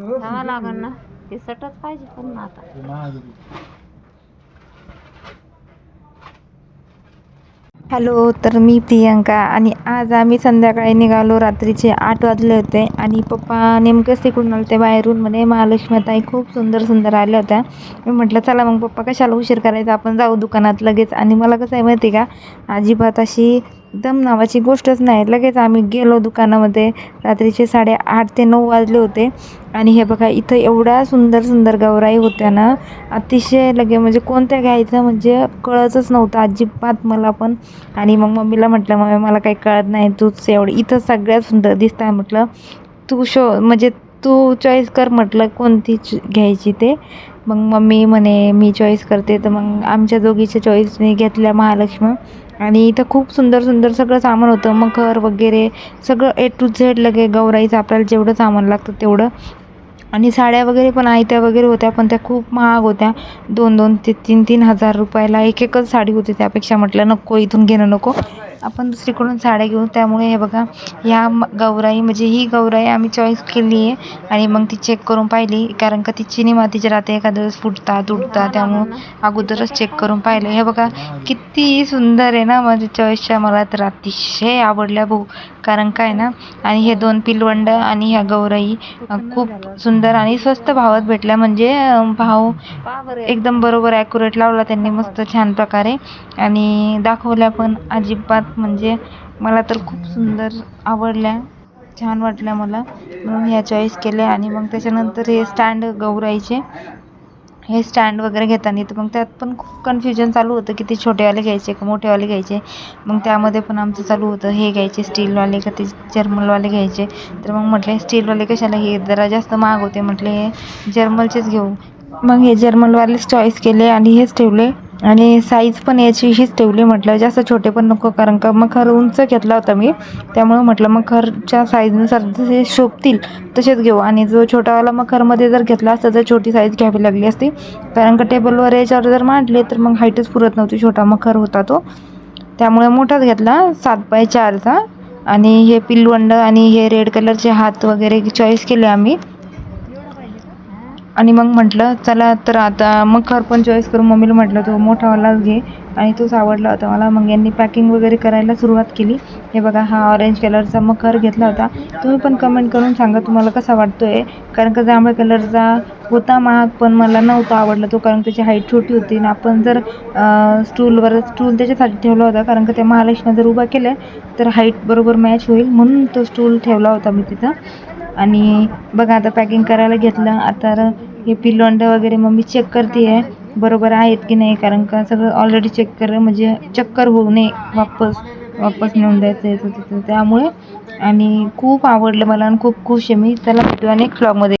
लागेल ना. ते सटच पाहिजे पण आता. हॅलो तर मी प्रियंका आणि आज आम्ही संध्याकाळी निघालो रात्रीचे आठ वाजले होते आणि पप्पा नेमकेच तिकडून आले ते बाहेरून. म्हणे महालक्ष्मी ताई खूप सुंदर सुंदर आल्या होत्या. मी म्हटलं चला मग पप्पा कशाला उशीर करायचा? आपण जाऊ दुकानात लगेच. आणि मला कसं आहे माहिती आहे का? अजिबात अशी दम नावाची गोष्टच नाही. लगेच आम्ही गेलो दुकानामध्ये. रात्रीचे साडेआठ ते नऊ वाजले होते. आणि हे बघा इथं एवढ्या सुंदर सुंदर गौराई होत्या ना अतिशय लगे म्हणजे कोणत्या घ्यायचं म्हणजे कळतच नव्हतं अजिबात मला पण. आणि मग मम्मीला म्हटलं मम्मी मला काही कळत नाही तूच एवढं इथं सगळ्यात सुंदर दिसत आहे म्हटलं तू शो म्हणजे तू चॉईस कर म्हटलं कोणती घ्यायची ते. मग मम्मी म्हणे मी चॉईस करते. तर मग आमच्या दोघीच्या चॉईसने घेतल्या महालक्ष्मी. आणि इथं खूप सुंदर सुंदर सगळं सामान होतं. मखर वगैरे सगळं ए टू झेड लगे गौराईचं आपल्याला जेवढं सामान लागतं तेवढं आणि साड्या वगैरे पण आयत्या वगैरे होत्या पण त्या खूप महाग होत्या. दोन दोन ते तीन तीन हजार रुपयाला एक एकच साडी होती त्यापेक्षा म्हटलं नको इथून घेणं नको. आपण दुसरीकडून साड्या घेऊ त्यामुळे हे बघा ह्या म- गौराई म्हणजे ही गौराई आम्ही चॉईस केली आहे. आणि मग ती चेक करून पाहिली कारण का ती चिनी मातीची राहते एखाद्या वेळेस फुटतात तुटतात त्यामुळं अगोदरच चेक करून पाहिलं. हे बघा किती सुंदर आहे ना माझ्या चॉईसच्या मला तर अतिशय आवडल्या भाऊ. कारण काय ना आणि हे दोन पिलवंड आणि ह्या गौराई खूप सुंदर आणि स्वस्त भावात भेटल्या म्हणजे भाव एकदम बरोबर ॲक्युरेट लावला त्यांनी मस्त छान प्रकारे. आणि दाखवल्या पण अजिबात. म्हणजे मला तर खूप सुंदर आवडल्या. छान वाटल्या मला. म्हणून ह्या चॉईस केल्या. आणि मग त्याच्यानंतर हे स्टँड गौराईचे. हे स्टँड वगैरे घेताना तर मग त्यात पण खूप कन्फ्युजन चालू होतं की ते छोटेवाले घ्यायचे का मोठेवाले घ्यायचे. मग त्यामध्ये पण आमचं चालू होतं हे घ्यायचे स्टीलवाले का ते जर्मलवाले घ्यायचे. तर मग म्हटले स्टीलवाले कशाला? हे जरा जास्त महाग होते. म्हटले हे जर्मलचेच घेऊ. मग हे जर्मलवालेच चॉईस केले आणि हेच ठेवले. आणि साईज पण याची हीच ठेवली म्हटलं. जास्त छोटे पण नको कारण का मखर उंच घेतला होता मी. त्यामुळे म्हटलं मखरच्या साईजनुसार जसे शोभतील तसेच घेऊ. आणि जो छोटावाला मखरमध्ये जर घेतला असता तर छोटी साईज घ्यावी लागली असती. कारण का टेबलवर याच्यावर जर मांडले तर मग हाईटच पुरत नव्हती. छोटा मखर होता तो. त्यामुळे मोठाच घेतला सात बाय चारचा. आणि हे पिलवंड आणि हे रेड कलरचे हात वगैरे चॉईस केले आम्ही. आणि मग म्हटलं चला तर आता मखर पण चॉईस करून मम्मीला म्हटलं तो मोठावालाच घे. आणि तोच आवडला होता मला. मग यांनी पॅकिंग वगैरे करायला सुरुवात केली. हे बघा हा ऑरेंज कलरचा मखर घेतला होता. तुम्ही पण कमेंट करून सांगा तुम्हाला कसा वाटतो आहे कारण का जांभळ्या कलरचा होता महाग पण मला नव्हता आवडला तो कारण त्याची हाईट छोटी होती. आणि आपण जर स्टूलवर स्टूल त्याच्यासाठी ठेवला होता कारण का त्या महालक्ष्मी जर उभा केल्या तर हाईट बरोबर मॅच होईल. म्हणून तो स्टूल ठेवला होता मी तिथं. आणि बघा आता पॅकिंग करायला घेतलं. आता हे पिलोंड वगैरे मग मी चेक करते आहे. बरोबर आहेत की नाही? कारण का सगळं ऑलरेडी चेक कर म्हणजे चक्कर होऊ नये. वापस वापस नेऊन द्यायचं त्यामुळे आणि खूप आवडलं मला आणि खूप खुश आहे मी. त्याला भेटू आणि एक फ्लॉगमध्ये